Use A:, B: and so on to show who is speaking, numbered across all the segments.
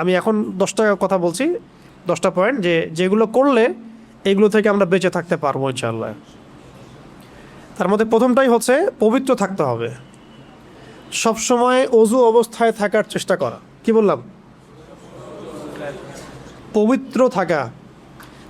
A: আমি এখন দশটা কথা বলছি, দশটা পয়েন্ট যে যেগুলো করলে এগুলো থেকে আমরা বেঁচে থাকতে পারব ইনশাল্লাহ তার মধ্যে প্রথমটাই হচ্ছে পবিত্র থাকতে হবে। সবসময় অজু অবস্থায় থাকার চেষ্টা করা। কি বললাম? পবিত্র থাকা।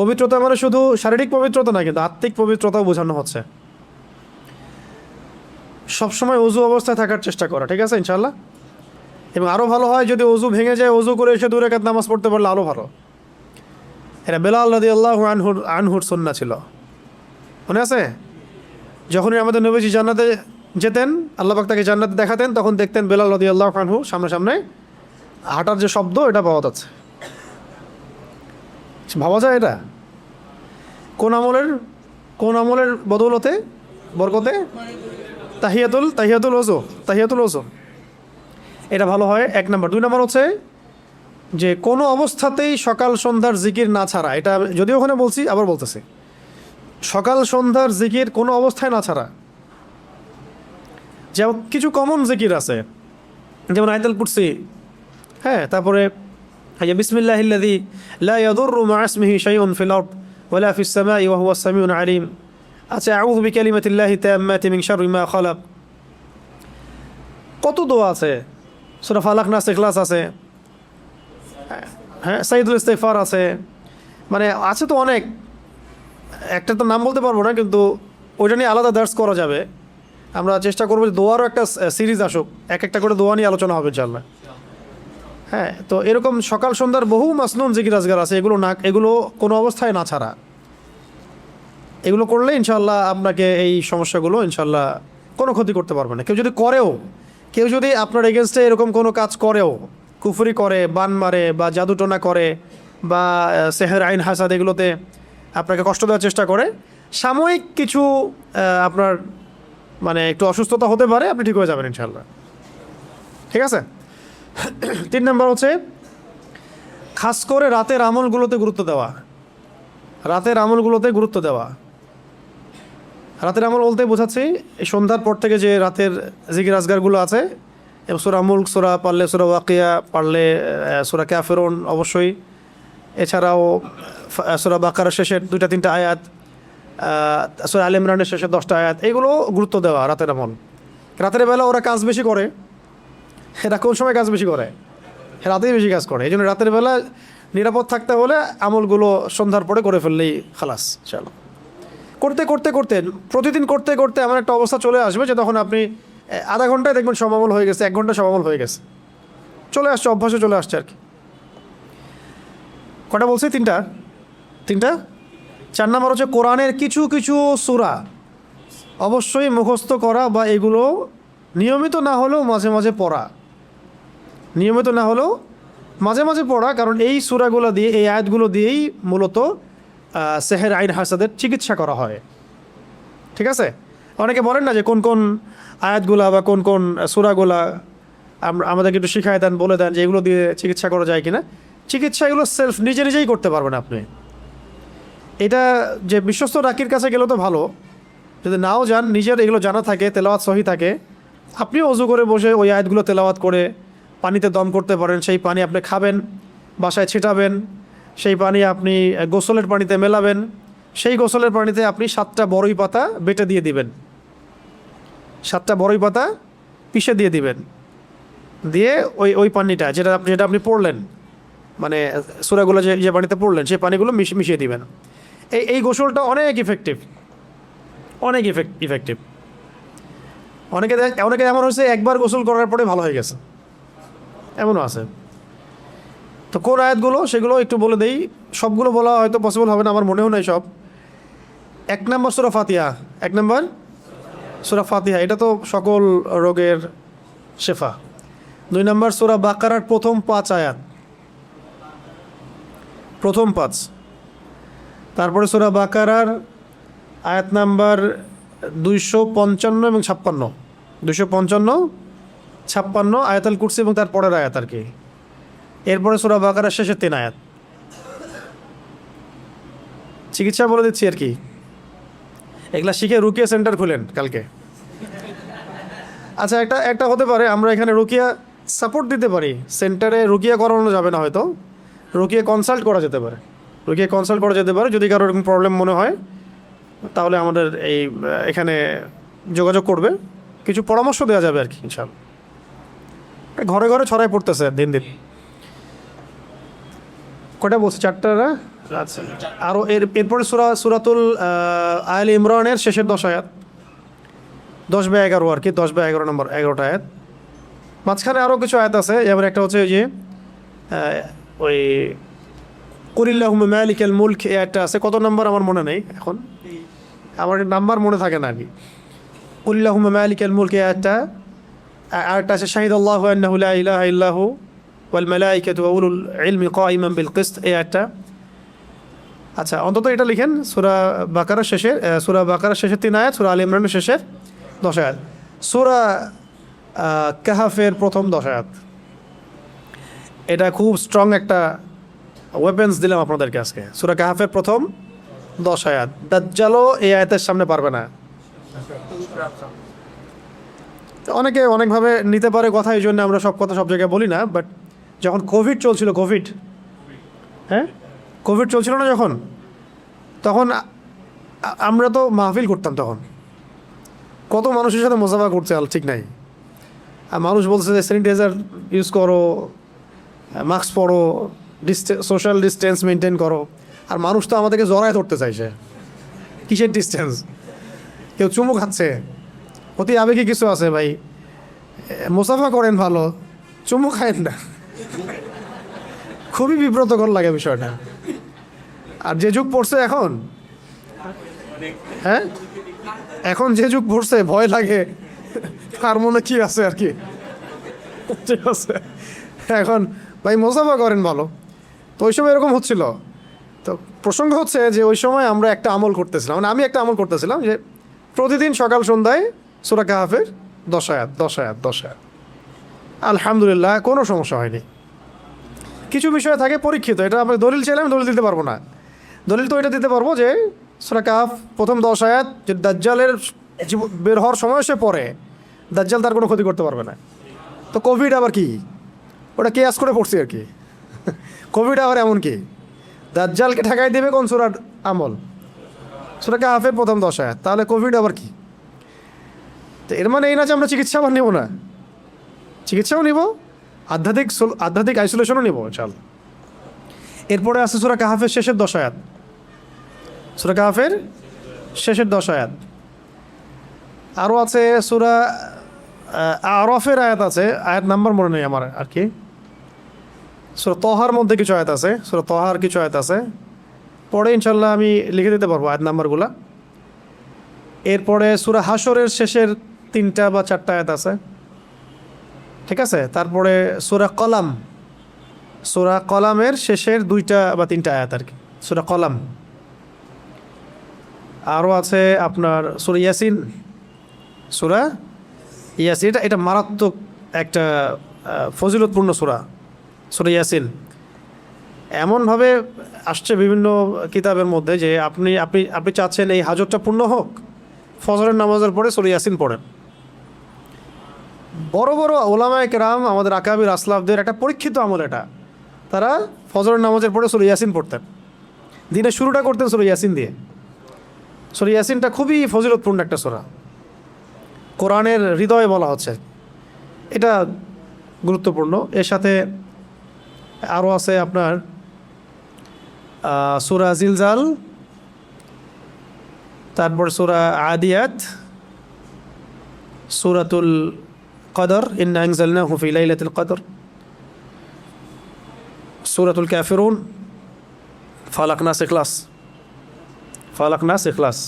A: পবিত্রতা মানে শুধু শারীরিক পবিত্রতা না, কিন্তু আত্মিক পবিত্রতাও বোঝানো হচ্ছে। সবসময় অজু অবস্থায় থাকার চেষ্টা করা, ঠিক আছে ইনশাল্লাহ এবং আরও ভালো হয় যদি অজু ভেঙে যায় অজু করে এসে দূরে কাত নামাজ পড়তে পারলে আরও ভালো। এটা বেলাল নদী আল্লাহ আনহুর আনহুর সন্না ছিল। মনে আছে? যখনই আমাদের নবীজি জান্নাতে যেতেন, আল্লাহ পাক তাকে জান্নাতে দেখাতেন, তখন দেখতেন বেলাল নদী আল্লাহ আনহু সামনে সামনে হাঁটার যে শব্দ, এটা পাওয়া যাচ্ছে। ভাবা যায় এটা? কোন আমলের কোন আমলের বদৌলতে, বরকতে? তাহিয়াতুল তাহিয়াতুল ওজো তাহিয়াতুল ওজো এটা ভালো হয়। এক নম্বর। দুই নম্বর হচ্ছে যে কোনো অবস্থাতেই সকাল সন্ধ্যার জিকির না ছাড়া, এটা যদিও ওখানে বলছি, আবার বলতেছে। সকাল সন্ধ্যার জিকির কোনো অবস্থায় না ছাড়া। যেমন কিছু কমন জিকির আছে, যেমন আয়তাল কুরসি। হ্যাঁ তারপরে এই যে বিসমিল্লাহ ইল্লাযী লা ইয়াদুররু মা ইসমিহি শাইউন ফিল আরদ ওয়ালা ফিস সামাই ওয়া হুয়া সামিউন আলিম। আচ্ছা আউযু বিকালিমাতিল্লাহি তাম্মাতি মিন শাররি মা খালাক। কত দোয়া আছে? সূরা ফালাক নাস ইখলাস আছে। হ্যাঁ সাইদুল ইস্তেফার আছে। মানে আছে তো অনেক। একটা তো নাম বলতে পারব না, কিন্তু ওইটা নিয়ে আলাদা দার্স করা যাবে। আমরা চেষ্টা করব যে দোয়ারও একটা সিরিজ আসুক। এক একটা করে দোয়া নিয়ে আলোচনা হবে ইনশাল্লাহ হ্যাঁ তো এরকম সকাল সন্ধ্যার বহু মাসনুন জিকির আজগার আছে। এগুলো না, এগুলো কোনো অবস্থায় না ছাড়া। এগুলো করলে ইনশাল্লাহ আপনাকে এই সমস্যাগুলো ইনশাল্লাহ কোনো ক্ষতি করতে পারবে না। কেউ যদি করেও কেউ যদি আপনার এগেনস্টে এরকম কোনো কাজ করেও, কুফরি করে, বান মারে বা জাদুটোনা করে বা সেহের আইন হাসাদ এগুলোতে আপনাকে কষ্ট দেওয়ার চেষ্টা করে, সাময়িক কিছু আপনার মানে একটু অসুস্থতা হতে পারে, আপনি ঠিক হয়ে যাবেন ইনশাল্লাহ ঠিক আছে? তিন নম্বর হচ্ছে, খাস করে রাতের আমলগুলোতে গুরুত্ব দেওয়া। রাতের আমলগুলোতে গুরুত্ব দেওয়া। রাতের আমল বলতে বোঝাচ্ছি সন্ধ্যার পর থেকে যে রাতের জিকির আজগারগুলো আছে, এবং সোরা মুল্ক সোরা পারলে সোরা ওয়াকিয়া, পারলে সোরা ক্যাফেরন অবশ্যই। এছাড়াও সোরা বাকার শেষের দুইটা, তিনটা আয়াত সোরা আল ইমরানের শেষের দশটা আয়াত এগুলো গুরুত্ব দেওয়া রাতের আমল। রাতের বেলা ওরা কাজ বেশি করে। এরা কোন সময় কাজ বেশি করে? রাতেই বেশি কাজ করে। এই জন্য রাতের বেলা নিরাপদ থাকতে হলে আমলগুলো সন্ধ্যার পরে করে ফেললেই খালাস চলো করতে করতে করতে, প্রতিদিন করতে করতে এমন একটা অবস্থা চলে আসবে যে তখন আপনি আধা ঘন্টায় দেখবেন সমামল হয়ে গেছে, এক ঘণ্টা সমামল হয়ে গেছে। চলে আসছে অভ্যাসে চলে আসছে আর কি। কটা বলছি? তিনটা? তিনটা? চার নম্বর হচ্ছে কোরআনের কিছু কিছু সুরা অবশ্যই মুখস্থ করা বা এগুলো নিয়মিত না হলেও মাঝে মাঝে পড়া। নিয়মিত না হলেও মাঝে মাঝে পড়া, কারণ এই সূরাগুলো দিয়ে, এই আয়াতগুলো দিয়েই মূলত সেহের আইন হাসাদের চিকিৎসা করা হয়। ঠিক আছে? অনেকে বলেন না যে কোন কোন আয়াতগুলা বা কোন কোন সূরাগুলা আমরা আমাদেরকে একটু শিখায় দেন, বলে দেন যে এগুলো দিয়ে চিকিৎসা করা যায় কিনা। চিকিৎসা এগুলো সেলফ নিজে নিজেই করতে পারবেন আপনি। এটা যে বিশ্বস্ত ডাকির কাছে গেলেও তো ভালো। যদি নাও যান, নিজের এগুলো জানা থাকে, তেলাওয়াত সহি থাকে, আপনি অজু করে বসে ওই আয়াতগুলো তেলাওয়াত করে পানিতে দম করতে পারেন। সেই পানি আপনি খাবেন, বাসায় ছিটাবেন সেই পানি আপনি গোসলের পানিতে মেলাবেন। সেই গোসলের পানিতে আপনি সাতটা বড়ই পাতা বেটে দিয়ে দিবেন। সাতটা বড়ই পাতা পিষে দিয়ে দিবেন। দিয়ে ওই ওই পানিটা যেটা আপনি যেটা আপনি পড়লেন মানে সুরাগুলো যে যে পানিতে পড়লেন, সেই পানিগুলো মিশ, মিশিয়ে দিবেন। এই এই গোসলটা অনেক ইফেক্টিভ অনেক ইফেক্ট ইফেক্টিভ অনেকে অনেকে এমন হয়েছে, একবার গোসল করার পরে ভালো হয়ে গেছে। এমনও আছে। তো কোন আয়াতগুলো সেগুলো একটু বলে দেই। সবগুলো বলা হয়তো পসিবল হবে না, আমার মনেও নাই সব। এক নম্বর সুরা ফাতিহা, এক নম্বর সুরা ফাতিহা, এটা তো সকল রোগের শেফা। দুই নম্বর সুরা বাকারার প্রথম পাঁচ আয়াত। প্রথম পাঁচ। তারপরে সুরা বাকারার আয়াত নাম্বার দুইশো পঞ্চান্ন এবং ছাপ্পান্ন। দুইশো পঞ্চান্ন, ছাপ্পান্ন আয়াতাল কুরসি এবং তার পরের আয়াত আর কি। এরপরে সুরা বাকারার শেষের তিন আয়াত। চিকিৎসা বলে দিচ্ছি আর কি। এগুলা শিখে রুকিয়া সেন্টার খুলেন কালকে। আচ্ছা একটা একটা হতে পারে, আমরা এখানে রুকিয়া সাপোর্ট দিতে পারি। সেন্টারে রুকিয়া করানো যাবে না হয়তো। রুকিয়া কনসাল্ট করা যেতে পারে। রুকিয়া কনসাল্ট করা যেতে পারে। যদি কারও এরকম প্রবলেম মনে হয়, তাহলে আমাদের এই এখানে যোগাযোগ করবে। কিছু পরামর্শ দেওয়া যাবে আর কি ইনশাল্লাহ ঘরে ঘরে ছড়াই পড়তেছে দিন দিন। কটা বলছে? চারটা না? আচ্ছা আরও এর এরপরে সুরা সুরাতুল আয়াল ইমরানের শেষের দশ আয়াত। দশ বা এগারো আর কি দশ বা এগারো নম্বর এগারোটা আয়াত। মাঝখানে আরও কিছু আয়াত আছে যেমন একটা হচ্ছে ওই যে ওই কুরিল্লাহ মালিকেল মুল্ক এ একটা আছে। কত নম্বর আমার মনে নেই এখন। আমার নাম্বার মনে থাকে না আর কি। কুরিল্লাহ মালিকেল মুল্ক আয়াতটা আ- আরেকটা আছে শাহিদ আল্লাহ ইলাহা ইল্লাহু। ওয়াল মালাইকাতু ওয়া উলুল ইলমি কাইমান বিল কিসত এই আয়াতটা। আচ্ছা অন্তত এটা লিখেন। সুরা বাকারার শেষে আহ, সুরা বাকারার শেষের তিন আয়াত সুরা আল ইমরানের শেষের দশ আয়াত। কাহাফের প্রথম দশ এটা খুব স্ট্রং একটা ওয়েপেন্স দিলাম আপনাদেরকে আজকে। সুরা কাহাফের প্রথম দশ আয়াত। দাজ্জালও এই আয়াতের সামনে পারবে না। অনেকে অনেকভাবে নিতে পারে কথা এই জন্য আমরা সব কথা সব জায়গায় বলি না বাট যখন কোভিড চলছিল কোভিড হ্যাঁ? কোভিড চলছিল না যখন? তখন আমরা তো মাহফিল করতাম তখন। কত মানুষের সাথে মোসাফা আল ঠিক নাই। আর মানুষ বলছে যে স্যানিটাইজার ইউজ করো মাস্ক পরো ডিস্টে সোশ্যাল ডিস্টেন্স মেনটেন করো। আর মানুষ তো আমাদেরকে জড়ায় ধরতে চাইছে কিসের ডিস্টেন্স কেউ চুমু খাচ্ছে। অতি আবেগে কিছু আছে ভাই। মোসাফা করেন ভালো, চুমু খায়েন না। খুবই বিব্রতকর লাগে বিষয়টা। আর যে যুগ পড়ছে এখন? হ্যাঁ? এখন যে যুগ পড়ছে, ভয় লাগে। তার মনে কি আছে আর কি? ঠিক আছে। এখন, ভাই মোসাফা করেন ভালো? তো ওই সময় এরকম হচ্ছিল। তো প্রসঙ্গ হচ্ছে যে ওই সময় আমরা একটা আমল করতেছিলাম। মানে আমি একটা আমল করতেছিলাম যে প্রতিদিন সকাল সন্ধ্যায় সুরা কাহাফের দশ আয়াত দশ আয়াত, দশ আলহামদুলিল্লাহ, কোনো সমস্যা হয়নি। কিছু বিষয় থাকে পরীক্ষিত, এটা আমরা দলিল চাইলে আমি দলিল দিতে পারব না। দলিল তো এটা দিতে পারব যে সুরা কাহাফ প্রথম দশ আয়াত, যে দাজ্জালের বের হওয়ার সময় সে পরে দাজ্জাল তার কোনো ক্ষতি করতে পারবে না। তো কোভিড আবার কি? ওটা কেয়াস করে পড়ছি আর কি। কোভিড আবার এমন কি? দাজ্জালকে ঠেকাই দেবে কোন সুরার আমল? সুরা কাহাফের প্রথম দশ আয়াত, তাহলে কোভিড আবার কি? তো এর মানে এই না যে আমরা চিকিৎসা আবার নেব না। চিকিৎসাও নিব আধ্যাত্মিক আধ্যাত্মিক আইসোলেশনও নিব চাল এরপরে আছে সুরা কাহাফের শেষের দশ আয়াত। সুরা কাহাফের শেষের দশ আয়াত। আরও আছে সুরা আরফের আয়াত আছে, আয়াত নাম্বার মনে নেই আমার আর কি। সুরা তহার মধ্যে কিছু আয়াত আছে, সুরা তহার কিছু আয়াত আছে। পরে ইনশাল্লাহ আমি লিখে দিতে পারব আয়াত নাম্বারগুলা। এরপরে সুরা হাসরের শেষের তিনটা বা চারটা আয়াত আছে। ঠিক আছে? তারপরে সুরা কলাম। সুরা কলামের শেষের দুইটা বা তিনটা আয়াত আর কি। সুরা কলাম। আরও আছে আপনার সুরা ইয়াসিন। সুরা ইয়াসিন, এটা এটা মারাত্মক একটা ফজিলতপূর্ণ সুরা। সুরা ইয়াসিন। এমনভাবে আসছে বিভিন্ন কিতাবের মধ্যে যে আপনি আপনি আপনি চাচ্ছেন এই হাজতটা পূর্ণ হোক, ফজরের নামাজের পরে সুরা ইয়াসিন পড়েন। বড় বড় ওলামায় কেরাম আমাদের আকাবির আসলাফদের একটা পরীক্ষিত আমল এটা। তারা ফজরের নামাজের পরে সুরা ইয়াসিন পড়তেন। দিনের শুরুটা করতেন সুরা ইয়াসিন দিয়ে। সুরা ইয়াসিনটা খুবই ফজিলতপূর্ণ একটা সোরা। কোরআনের হৃদয়ে বলা হচ্ছে। এটা গুরুত্বপূর্ণ। এর সাথে আরও আছে আপনার সুরা জিলজাল, তারপর সুরা আদিয়াত, সুরাতুল কদর ইন্না আনজালনাহু ফি লাইলাতুল কদর সুরাতুল কাফিরুন ফালাক নাস ইখলাস ফালাক নাস ইখলাস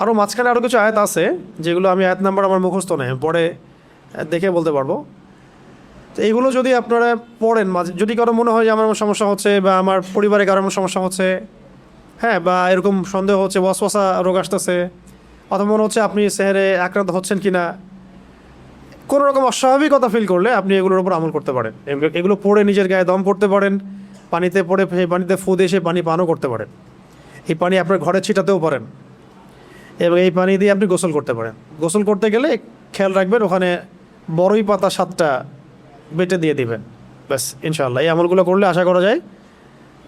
A: আরও মাঝখানে আরও কিছু আয়াত আছে, যেগুলো আমি আয়াত নাম্বার আমার মুখস্থ নেই পরে দেখে বলতে পারব। তো এইগুলো যদি আপনারা পড়েন, মাঝে, যদি কারও মনে হয় যে আমার সমস্যা হচ্ছে বা আমার পরিবারে কারও সমস্যা হচ্ছে হ্যাঁ বা এরকম সন্দেহ হচ্ছে ওয়াসওয়াসা রোগ আসতেছে, অথবা মনে হচ্ছে আপনি সেহারে আক্রান্ত হচ্ছেন কি না কোনো রকম অস্বাভাবিকতা ফিল করলে আপনি এগুলোর উপর আমল করতে পারেন। এগুলো- পড়ে নিজের গায়ে দম পড়তে পারেন, পানিতে পড়ে, সেই পানিতে ফু দিয়ে সেই পানি পানও করতে পারেন। এই পানি আপনার ঘরে ছিটাতেও পারেন। এবং এই পানি দিয়ে আপনি গোসল করতে পারেন। গোসল করতে গেলে খেয়াল রাখবেন, ওখানে বড়ই পাতা সাতটা বেটে দিয়ে দিবেন। ব্যাস ইনশাল্লাহ এই আমলগুলো করলে আশা করা যায়,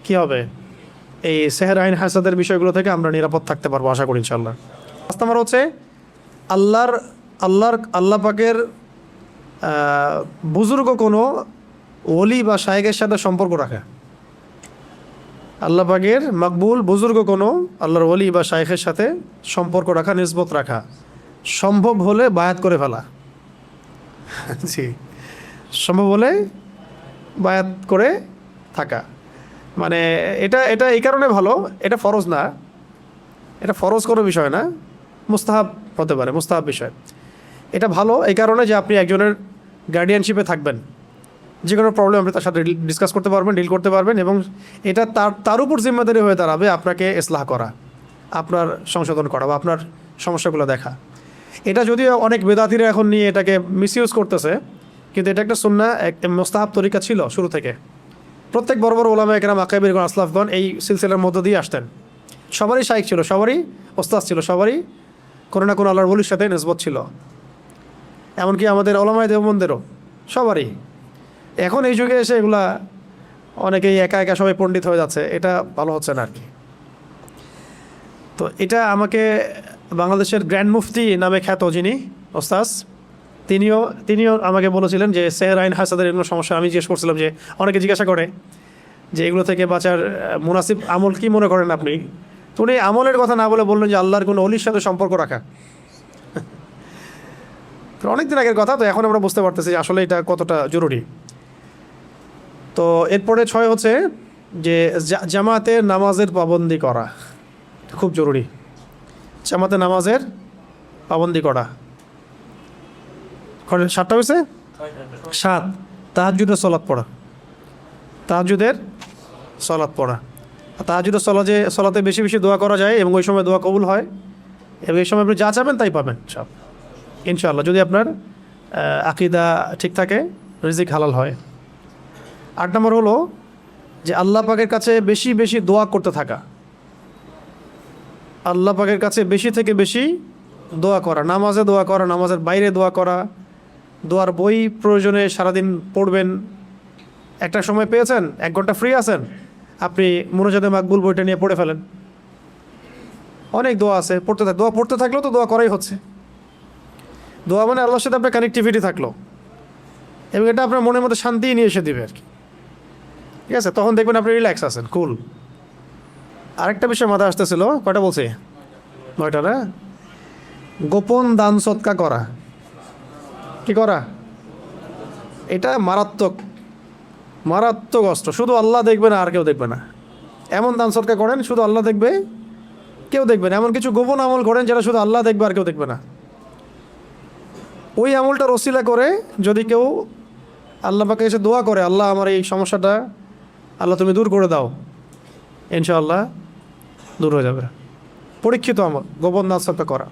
A: কি হবে? এই সেহের আইন হাসাদের বিষয়গুলো থেকে আমরা নিরাপদ থাকতে পারব, আশা করি ইনশাল্লাহ পাঁচ নম্বর হচ্ছে, আল্লাহর আল্লাহর, আল্লাহ পাকের বুজুর্গ কোনো ওলি বা শায়েকের সাথে সম্পর্ক রাখা। আল্লাহ পাকের মকবুল বুজুর্গ কোনো আল্লাহর ওলি বা শায়েখের সাথে সম্পর্ক রাখা, নিসবত রাখা, সম্ভব হলে বায়াত করে ফেলা। জি, সম্ভব হলে বায়াত করে থাকা। মানে এটা এটা এই কারণে ভালো, এটা ফরজ না। এটা ফরজ কোনো বিষয় না, মুস্তাহাব হতে পারে, মুস্তাহাব বিষয়। এটা ভালো এই কারণে যে আপনি একজনের গার্ডিয়ানশিপে থাকবেন। যে কোনো প্রবলেম আপনি তার সাথে ডিসকাস করতে পারবেন ডিল করতে পারবেন এবং এটা তার তার উপর জিম্মাদারি হয়ে দাঁড়াবে আপনাকে ইসলাহ করা, আপনার সংশোধন করা বা আপনার সমস্যাগুলো দেখা। এটা যদিও অনেক বেদাতিরা এখন নিয়ে এটাকে মিসইউজ করতেছে, কিন্তু এটা একটা সুন্না এক, মোস্তাহাব তরিকা ছিল শুরু থেকে। প্রত্যেক বড় বড় ওলামা একরাম আকাবির আসলাফগণ এই সিলসিলার মধ্য দিয়ে আসতেন। সবারই শাইক ছিল, সবারই ওস্তাদ ছিল, সবারই কোনো না কোনো আল্লাহর বলির সাথে নিসবত ছিল। এমনকি আমাদের ওলামায় দেবমন্দেরও সবারই। এখন এই যুগে এসে এগুলা অনেকেই একা একা সবাই পণ্ডিত হয়ে যাচ্ছে, এটা ভালো হচ্ছে না আর কি তো এটা আমাকে বাংলাদেশের গ্র্যান্ড মুফতি নামে খ্যাত যিনি, ওস্তাজ, তিনিও তিনিও আমাকে বলেছিলেন যে সেহের আইন হাসাদের এগুলো সমস্যা। আমি জিজ্ঞেস করছিলাম যে, অনেকে জিজ্ঞাসা করে যে, এগুলো থেকে বাঁচার মুনাসিব আমল কি মনে করেন আপনি? তো উনি আমলের কথা না বলে বললেন যে, আল্লাহর কোনো অলির সাথে সম্পর্ক রাখা। তো অনেকদিন আগের কথা, তো এখন আমরা বুঝতে পারতেছি আসলে এটা কতটা জরুরি। তো এরপরে ছয় হচ্ছে যে জা- জামাতের নামাজের পাবন্দি করা। খুব জরুরি। জামাতে নামাজের পাবন্দি করা। সাতটা হয়েছে? সাত। তাহাজুদের সলাৎ পড়া। তাহাজুদের সলাৎ পড়া। তাহাজুদের সলা যে সলাতে বেশি বেশি দোয়া করা যায় এবং ওই সময় দোয়া কবুল হয়। এবং এই সময় আপনি যা চাবেন তাই পাবেন সব। ইনশাআল্লাহ, যদি আপনার আকিদা ঠিক থাকে, রিজিক হালাল হয়। আট নম্বর হলো যে আল্লাহ পাকের কাছে বেশি বেশি দোয়া করতে থাকা। আল্লাহ পাকের কাছে বেশি থেকে বেশি দোয়া করা, নামাজে দোয়া করা, নামাজের বাইরে দোয়া করা, দোয়ার বই প্রয়োজনে সারাদিন পড়বেন। একটা সময় পেয়েছেন, এক ঘণ্টা ফ্রি আছেন, আপনি মনোজাদে মাকবুল বইটা নিয়ে পড়ে ফেলেন। অনেক দোয়া আছে, পড়তে থাক, দোয়া পড়তে থাকলেও তো দোয়া করাই হচ্ছে। দোয়া মানে আল্লাহর সাথে আপনার কানেক্টিভিটি থাকল। এবং এটা আপনার মনের মধ্যে শান্তি নিয়ে এসে দেবে আর কি। ঠিক আছে? তখন দেখবেন আপনি রিল্যাক্স আছেন কুল আরেকটা বিষয় মাথায় আসতেছিল, কয়টা বলছে? নয়টা, না? গোপন দান সৎকা করা। কি করা? এটা মারাত্মক মারাত্মক অস্ত্র। শুধু আল্লাহ দেখবে না, আর কেউ দেখবে না। এমন দান সৎকা করেন, শুধু আল্লাহ দেখবে, কেউ দেখবে না। এমন কিছু গোপন আমল করেন যেটা শুধু আল্লাহ দেখবে আর কেউ দেখবে না। ওই আমলটা রসিলা করে যদি কেউ আল্লাহ পাকে এসে দোয়া করে, আল্লাহ, আমার এই সমস্যাটা আল্লাহ তুমি দূর করে দাও। ইনশাআল্লাহ দূর হয়ে যাবে। পরীক্ষিত আমল, গোপন সৎকা করা।